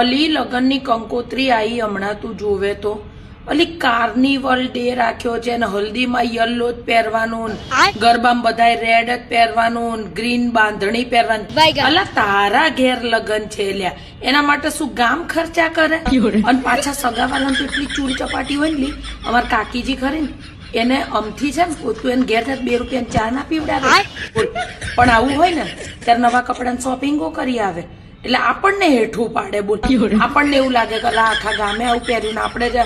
અલી લગ્નની કંકોત્રી આવી હમણાં તું જોવે તો. અલી કાર્નિવલ ડે રાખ્યો છે ને હલ્દીમાં યલો જ પહેરવાનું ગરબામાં બધાય રેડ જ પહેરવાનું ગ્રીન બાંધણી પહેરવાની. અલા તારા ઘેર લગન છે લ્યા. એના માટે શું ગામ ખર્ચા કરે? અને પાછા સગાવાલાને તો એટલી ચૂર ચપાટી હોય ને અમાર કાકીજી ખરી ને એને અમથી છે ને તું એને ઘેર બે રૂપિયા ચા ના પીવડાવે. પણ આવું હોય ને ત્યારે નવા કપડાની શોપિંગો કરી આવે. એટલે આપણને હેઠું પાડે બોલ. આપણને એવું લાગે કે આખા ગામે આવું પહેર્યું ને આપણે જ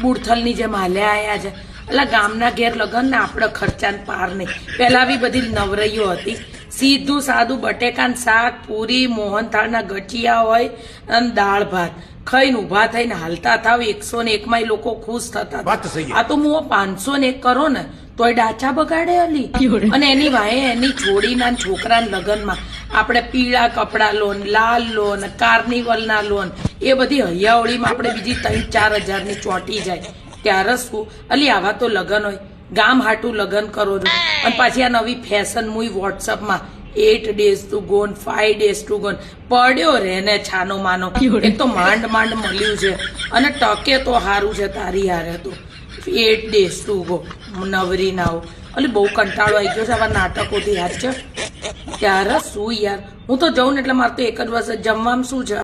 બુડથલની જેમ હાલ્યા આયા છે. એટલે ગામના ઘેર લગન ને આપણે ખર્ચાને પાર નહીં. પેલા આવી બધી નવરઈઓ હતી. સીધું સાદું બટેકાન શાક પૂરી મોહનથાળના ગઠિયા હોય અને દાળ ભાત. ખાઈને ઊભા થઈને હાલતા થાવ. એકસો ને એકમાં લોકો ખુશ થતા. આ તો હું પાંચસો ને એક કરો ને તોય ડાચા બગાડે અલી? અને એની વાહે એની છોડીના છોકરા છોકરાના લગ્નમાં આપણે પીળા કપડા લોન લાલ લોન કાર્નિવલના લોન એ બધી હૈયાવળીમાં આપણે બીજી ત્રણ ચાર હજારની ચોંટી જાય. ત્યારે શું? અલી આવા તો લગન હોય. ગામ હાટું લગ્ન કરો છો. અને પાછી આ નવી ફેશન મુવી વોટ્સઅપમાં eight days to gone five days to gone પડ્યો રે ને છાનો માનો. એક તો માંડ માંડ મળ્યું છે. અને ટકે તો હારું છે તારી હારે તો. એટ ડેઝ ટુ ગો નવરી નાવ એટલે બહુ કંટાળો આવી ગયો છે આવા નાટકોથી. યાર છે ત્યારે શું યાર? હું તો જઉં ને એટલે મારે તો એક જ વર્ષ જમવામાં શું છે?